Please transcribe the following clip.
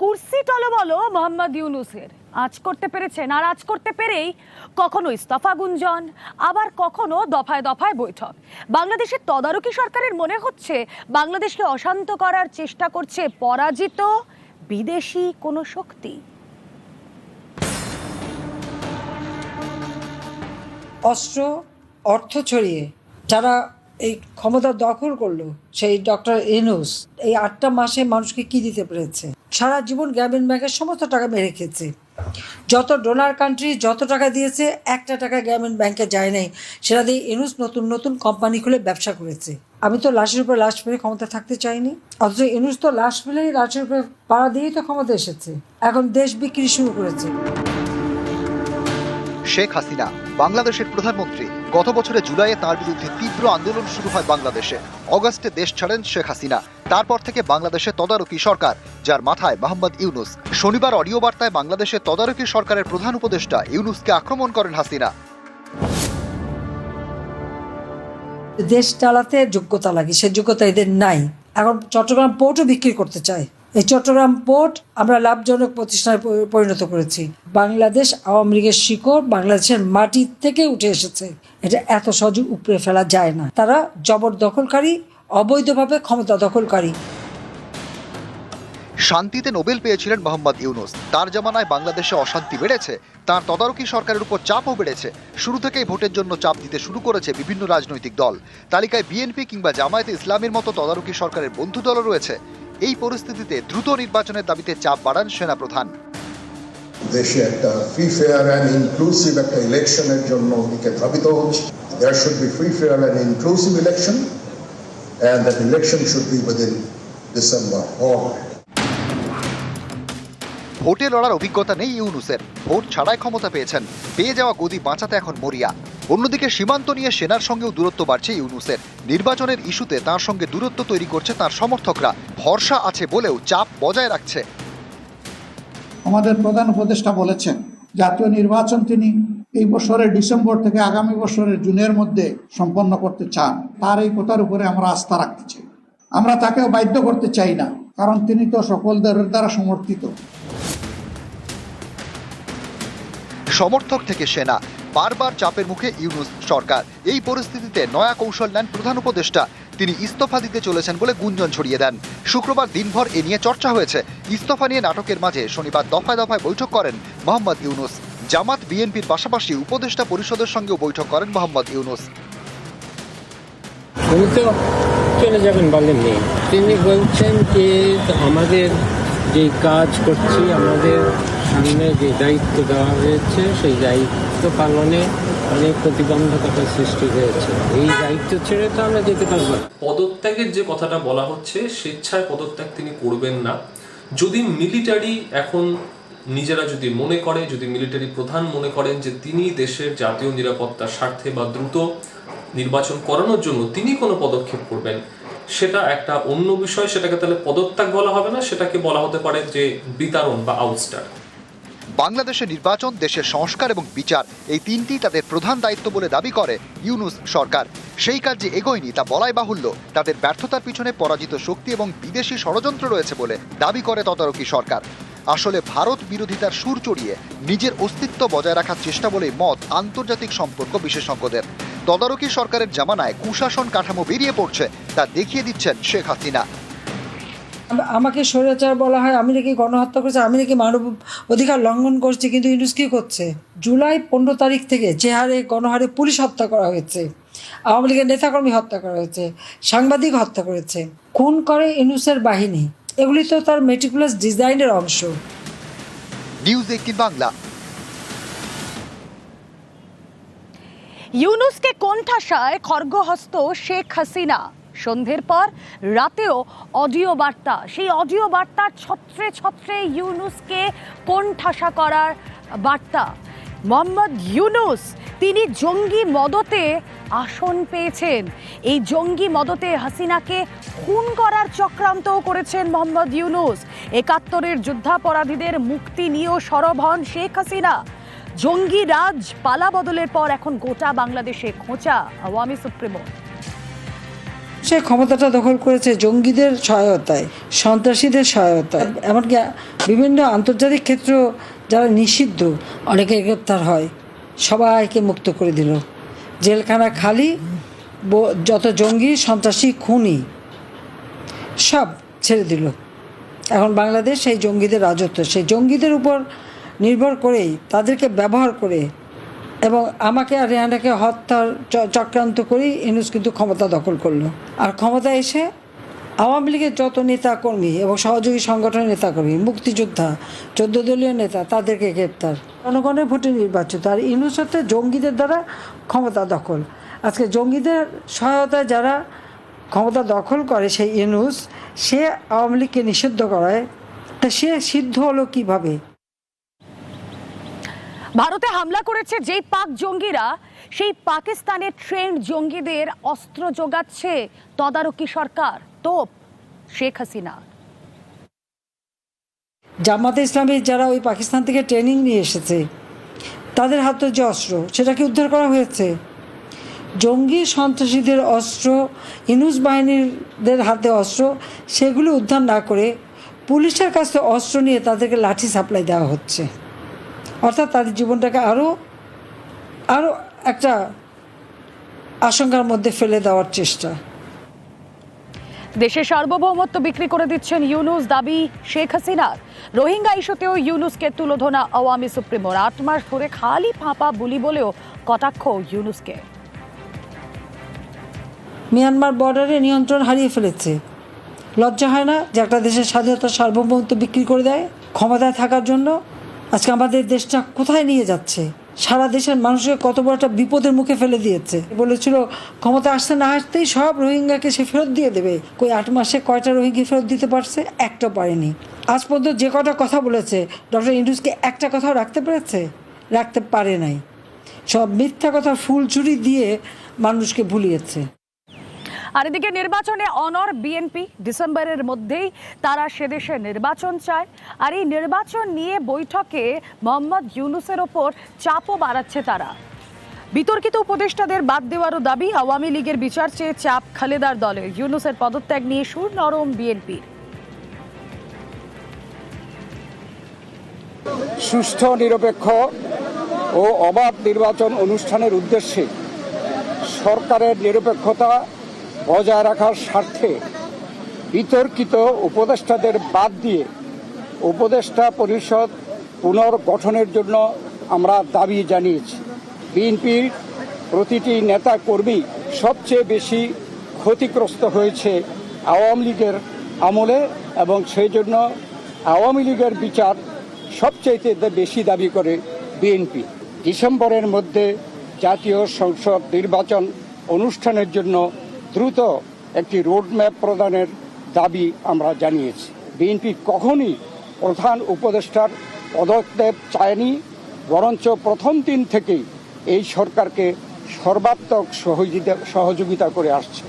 কুর্সি টলবলো মোহাম্মদ ইউনুসের। আজ করতে পেরেছেন আর আজ করতে পেরেই কখনো ইস্তফা গুঞ্জন, আবার কখনো দফায় দফায় বৈঠক। বাংলাদেশের তদারকি সরকারের মনে হচ্ছে বাংলাদেশকে অশান্ত করার চেষ্টা করছে পরাজিত বিদেশি কোনো শক্তি। অস্ত্র, অর্থ ছড়িয়ে যারা এই ক্ষমতা দখল করল সেই ডক্টর ইনুস এই আটটা মাসে মানুষকে কি দিতে পেরেছে? সারা জীবন গ্রামীণ ব্যাংকের সমস্ত টাকা মেরে খেয়েছে। যত ডোনার কান্ট্রি যত টাকা দিয়েছে, একটা টাকা গ্রামীণ ব্যাংকে যায় নাই। সেটা দিয়ে ইনুস নতুন নতুন কোম্পানি খুলে ব্যবসা করেছে। আমি তো লাশের উপর লাশ ফেলে ক্ষমতা থাকতে চাইনি। অথচ ইনুস তো লাশ ফেলেই লাশের উপরে পাড়া দিয়েই তো ক্ষমতা এসেছে। এখন দেশ বিক্রি শুরু করেছে। শেখ হাসিনা বাংলাদেশের প্রধানমন্ত্রী গত বছরের জুলাইয়ে তার বিরুদ্ধে তীব্র আন্দোলন শুরু হয় বাংলাদেশে। অগস্টে দেশ ছাড়েন শেখ হাসিনা। তারপর থেকে বাংলাদেশে তদারকি সরকার, যার মাথায় মোহাম্মদ ইউনুস। শনিবার অডিও বার্তায় বাংলাদেশের তদারকি সরকারের প্রধান উপদেষ্টা ইউনুসকে আক্রমণ করেন হাসিনা। দেশ চালাতে যোগ্যতা লাগে, সে যোগ্যতা এদের নাই। এখন চট্টগ্রাম পোর্টও বিক্রি করতে চায়। এই চট্টগ্রাম পোর্ট আমরা লাভজনক প্রতিষ্ঠানে পরিণত করেছি। বাংলাদেশ আওয়ামী লীগের শিকড় বাংলাদেশের মাটি থেকে উঠে এসেছে। এটা এত সহজে উপড়ে ফেলা যায় না। তারা জবরদখলকারী, অবৈধভাবে ক্ষমতা দখলকারী। শান্তিতে নোবেল পেয়েছিলেন মোহাম্মদ ইউনুস। তার জামানায় বাংলাদেশে অশান্তি বেড়েছে, তার তদারকি সরকারের উপর চাপও বেড়েছে। শুরু থেকেই ভোটের জন্য চাপ দিতে শুরু করেছে বিভিন্ন রাজনৈতিক দল। তালিকায় বিএনপি কিংবা জামায়াতে ইসলামের মতো তদারকি সরকারের বন্ধু দলও রয়েছে। এই পরিস্থিতিতে দ্রুত নির্বাচনের দাবিতে চাপ বাড়ান সেনাপ্রধান। দেশে একটা ফ্রি ফেয়ার অ্যান্ড ইনক্লুসিভ একটা ইলেকশনের জন্য দিকে ধাবিত হচ্ছে। There should be free fair and inclusive election and that election should be within December or ভোটে লড়ার অভিজ্ঞতা নেই ইউনুসের। ভোট ছাড়াই ক্ষমতা পেয়েছেন। পেয়ে যাওয়া গদি বাঁচাতে এখন মরিয়া। অন্যদিকে সীমান্ত নিয়ে সেনার সঙ্গেও দূরত্ব বাড়ছে ইউনুসের। নির্বাচনের ইস্যুতে তার সঙ্গে দূরত্ব তৈরি করছে তার সমর্থকরা। ভরসা আছে বলেও চাপ বজায় রাখছে। আমাদের প্রধান উপদেষ্টা বলেছেন জাতীয় নির্বাচন তিনি এই বছরের ডিসেম্বর থেকে আগামী বছরের জুনের মধ্যে সম্পন্ন করতে চান। তার এই কথার উপরে আমরা আস্থা রাখতে চাই। আমরা তাকেও বাধ্য করতে চাই না কারণ তিনি তো সকলদের দ্বারা সমর্থিত। সমর্থক থেকে সেনা। বারবার চাপের মুখে ইউনুস সরকার। এই পরিস্থিতিতে নয়া কৌশল নেন প্রধান উপদেষ্টা। তিনি ইস্তফা দিতে চলেছেন বলে গুঞ্জন ছড়িয়ে দেন। শুক্রবার দিনভর এ নিয়ে চর্চা হয়েছে। ইস্তফা নিয়ে নাটকের মাঝে শনিবার দফায় দফায় বৈঠক করেন মোহাম্মদ ইউনুস। জামাত বিএনপির পাশাপাশি উপদেষ্টা পরিষদের সঙ্গেও বৈঠক করেন মোহাম্মদ ইউনুস। উনি চলে যাবেন বলেননি তিনি বলছেন যে আমাদের যে কাজ করছি, আমাদের সামনে যে দায়িত্ব দেওয়া হয়েছে, সেই দায়িত্ব পালনে অনেক প্রতিবন্ধকতা সৃষ্টি হয়েছে। এই দায়িত্ব ছেড়ে তো আমরা যেতে পারব পদত্যাগের যে কথাটা বলা হচ্ছে, স্বেচ্ছায় পদত্যাগ তিনি করবেন না। যদি মিলিটারি এখন নিজেরা যদি মনে করে, যদি মিলিটারি প্রধান মনে করেন যে তিনি দেশের জাতীয় নিরাপত্তার স্বার্থে বা দ্রুত নির্বাচন করানোর জন্য তিনি কোনো পদক্ষেপ করবেন, সেটা একটা অন্য বিষয়। সেটাকে তাহলে পদত্যাগ বলা হবে না, সেটাকে বলা হতে পারে যে বিতাড়ন বা আউটস্টার। বাংলাদেশের নির্বাচন, দেশের সংস্কার এবং বিচার এই তিনটি তাদের প্রধান দায়িত্ব বলে দাবি করে ইউনুস সরকার। সেই কাজ যে এগোয়নি, তা বলাই বাহুল্য। তাদের ব্যর্থতার পিছনে পরাজিত শক্তি এবং বিদেশি ষড়যন্ত্র রয়েছে বলে দাবি করে তদারকি সরকার। আসলে ভারত বিরোধিতার সুর চড়িয়ে নিজের অস্তিত্ব বজায় রাখার চেষ্টা বলেই মত আন্তর্জাতিক সম্পর্ক বিশেষজ্ঞদের। তদারকি সরকারের জামানায় কুশাসন কাঠামো বেরিয়ে পড়ছে, তা দেখিয়ে দিচ্ছেন শেখ হাসিনা। আমাকে স্বৈরাচার বলা হয় আমি নাকি গণহত্যা করছি আমি নাকি মানব অধিকার লঙ্ঘন করছি কিন্তু ইউনুস কী করছে? জুলাই পনেরো তারিখ থেকে যে হারে গণহারে পুলিশ হত্যা করা হয়েছে আওয়ামী লীগের নেতাকর্মী হত্যা করা হয়েছে সাংবাদিক হত্যা করেছে খুন করে ইউনুসের বাহিনী এগুলি তো তার মেটিকুলাস ডিজাইনের অংশ। News eighteen Bangla. ইউনুসকে কোণঠাসায় খর্গহস্ত শেখ হাসিনা। সন্ধ্যের পর রাতেও অডিও বার্তা, সেই অডিও বার্তার ছত্রে ছত্রে ইউনুসকে কোণঠাসা করার বার্তা। মোহাম্মদ ইউনুস, তিনি জঙ্গি মদতে আসন পেয়েছেন। এই জঙ্গি মদতে হাসিনাকে খুন করার চক্রান্তও করেছেন মোহাম্মদ ইউনুস। একাত্তরের যুদ্ধাপরাধীদের মুক্তি নিয়েও সরব হন শেখ হাসিনা। জঙ্গি রাজ পালা বদলের পর এখন গোটা বাংলাদেশে খোঁচা, আওয়ামী সুপ্রিমো। সে ক্ষমতাটা দখল করেছে জঙ্গিদের সহায়তায়, সন্ত্রাসীদের সহায়তায়। এমনকি বিভিন্ন আন্তর্জাতিক ক্ষেত্র যারা নিষিদ্ধ, অনেকে গ্রেপ্তার হয়। সবাইকে মুক্ত করে দিল। জেলখানা খালি যত জঙ্গি, সন্ত্রাসী, খুনি, সব ছেড়ে দিল। এখন বাংলাদেশ সেই জঙ্গিদের রাজত্ব, সেই জঙ্গিদের উপর নির্ভর করেই, তাদেরকে ব্যবহার করে এবং আমাকে আর রেহানাকে হত্যার চক্রান্ত করেই ইনুস কিন্তু ক্ষমতা দখল করল। আর ক্ষমতা এসে আওয়ামী লীগের যত নেতা কর্মী এবং সহযোগী সংগঠনের নেতাকর্মী, মুক্তিযোদ্ধা চোদ্দ দলীয় নেতা, তাদেরকে গ্রেপ্তার। জনগণের ভোটে নির্বাচিত। আর ইউনুস হচ্ছে জঙ্গিদের দ্বারা ক্ষমতা দখল। আজকে জঙ্গিদের সহায়তায় যারা ক্ষমতা দখল করে সেই ইনুস, সে আওয়ামী লীগকে নিষিদ্ধ করায়। তা সে সিদ্ধ হলো কীভাবে? ভারতে হামলা করেছে যেই পাক জঙ্গিরা, সেই পাকিস্তানের ট্রেন্ড জঙ্গিদের অস্ত্র যোগাচ্ছে তদারকি সরকার। তোপ, শেখ হাসিনা। জামাতে ইসলামী যারা ওই পাকিস্তান থেকে ট্রেনিং নিয়ে এসেছে, তাদের হাতে যে অস্ত্র, সেটাকে উদ্ধার করা হয়েছে। জঙ্গি সন্ত্রাসীদের অস্ত্র, ইনুস বাহিনীদের হাতে অস্ত্র, সেগুলো উদ্ধার না করে পুলিশের কাছে অস্ত্র নিয়ে তাদেরকে লাঠি সাপ্লাই দেওয়া হচ্ছে। অর্থাৎ তাদের জীবনটাকে আরও আরও একটা আশঙ্কার মধ্যে ফেলে দেওয়ার চেষ্টা। দেশের সার্বভৌমত্ব বিক্রি করে দিচ্ছেন ইউনুস দাবি শেখ হাসিনার। রোহিঙ্গা ইস্যুতেও ইউনুসকে তুলোধনা আওয়ামী সুপ্রিমোর আট মাস ধরে খালি ফাঁপা বুলি বলেও কটাক্ষ ইউনুসকে। মিয়ানমার বর্ডারে নিয়ন্ত্রণ হারিয়ে ফেলেছে। লজ্জা হয় না যে একটা দেশের স্বাধীনতা সার্বভৌমত্ব বিক্রি করে দেয় ক্ষমতায় থাকার জন্য আজকে আমাদের দেশটা কোথায় নিয়ে যাচ্ছে? সারা দেশের মানুষকে কত বড় একটা বিপদের মুখে ফেলে দিয়েছে। বলেছিল, ক্ষমতা আসতে না আসতেই সব রোহিঙ্গাকে সে ফেরত দিয়ে দেবে। কই আট মাসে কয়টা রোহিঙ্গা ফেরত দিতে পারছে? একটা পারেনি। আজ পর্যন্ত যে কটা কথা বলেছে, ডক্টর ইন্ডুসকে একটা কথাও রাখতে পেরেছে? রাখতে পারে নাই। সব মিথ্যা কথা ফুলচুরি দিয়ে মানুষকে ভুলিয়েছে। আর এদিকে নির্বাচনে অনর বিএনপি ডিসেম্বরের মধ্যেই তারা সেদেশে নির্বাচন চায়। আর এই নির্বাচন নিয়ে বৈঠকে মোহাম্মদ ইউনুসের ওপর চাপও বাড়াচ্ছে তারা। বিতর্কিত উপদেষ্টাদের বাদ দেওয়ারও দাবি আওয়ামী লীগের বিচার চেয়ে চাপ খালেদার দলে। ইউনুসের পদত্যাগ নিয়ে সুর নরম বিএনপির সুষ্ঠু, নিরপেক্ষ ও অবাধ নির্বাচন অনুষ্ঠানের উদ্দেশ্যে সরকারের নিরপেক্ষতা বজায় রাখার স্বার্থে বিতর্কিত উপদেষ্টাদের বাদ দিয়ে উপদেষ্টা পরিষদ পুনর্গঠনের জন্য আমরা দাবি জানিয়েছি। বিএনপির প্রতিটি নেতা কর্মী সবচেয়ে বেশি ক্ষতিগ্রস্ত হয়েছে আওয়ামী লীগের আমলে এবং সেই জন্য আওয়ামী লীগের বিচার সবচাইতে বেশি দাবি করে বিএনপি। ডিসেম্বরের মধ্যে জাতীয় সংসদ নির্বাচন অনুষ্ঠানের জন্য দ্রুত একটি রোডম্যাপ প্রদানের দাবি আমরা জানিয়েছি। বিএনপি কখনই প্রধান উপদেষ্টার পদক্ষেপ চায়নি, বরঞ্চ প্রথম দিন থেকেই এই সরকারকে সর্বাত্মক সহযোগিতা সহযোগিতা করে আসছে।